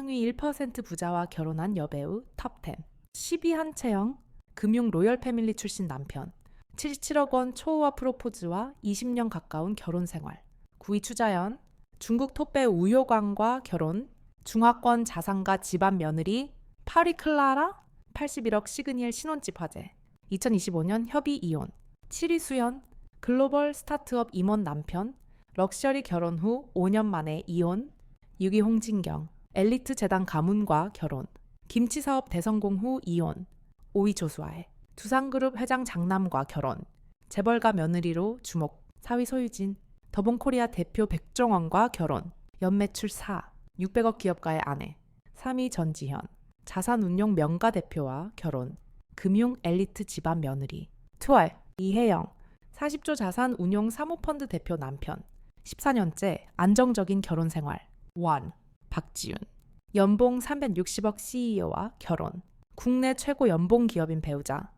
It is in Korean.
상위 1% 부자와 결혼한 여배우 탑10 12 한채영 금융 로열 패밀리 출신 남편. 77억 원 초호화 프로포즈와 20년 가까운 결혼 생활. 9위 추자연. 중국 톱배 우효광과 결혼. 중화권 자산가 집안 며느리 파리 클라라 81억 시그니엘 신혼집 화제. 2025년 협의 이혼. 7위 수연. 글로벌 스타트업 임원 남편. 럭셔리 결혼 후 5년 만에 이혼. 6위 홍진경 엘리트 재단 가문과 결혼. 김치 사업 대성공 후 이혼. 5위 조수아의 두산그룹 회장 장남과 결혼. 재벌가 며느리로 주목. 4위 소유진. 더본코리아 대표 백종원과 결혼. 연매출 4 600억 기업가의 아내. 3위 전지현. 자산운용 명가 대표와 결혼. 금융 엘리트 집안 며느리. 12 이혜영. 40조 자산 운용 사모펀드 대표 남편. 14년째 안정적인 결혼 생활. 1 박지윤. 연봉 360억 CEO와 결혼. 국내 최고 연봉 기업인 배우자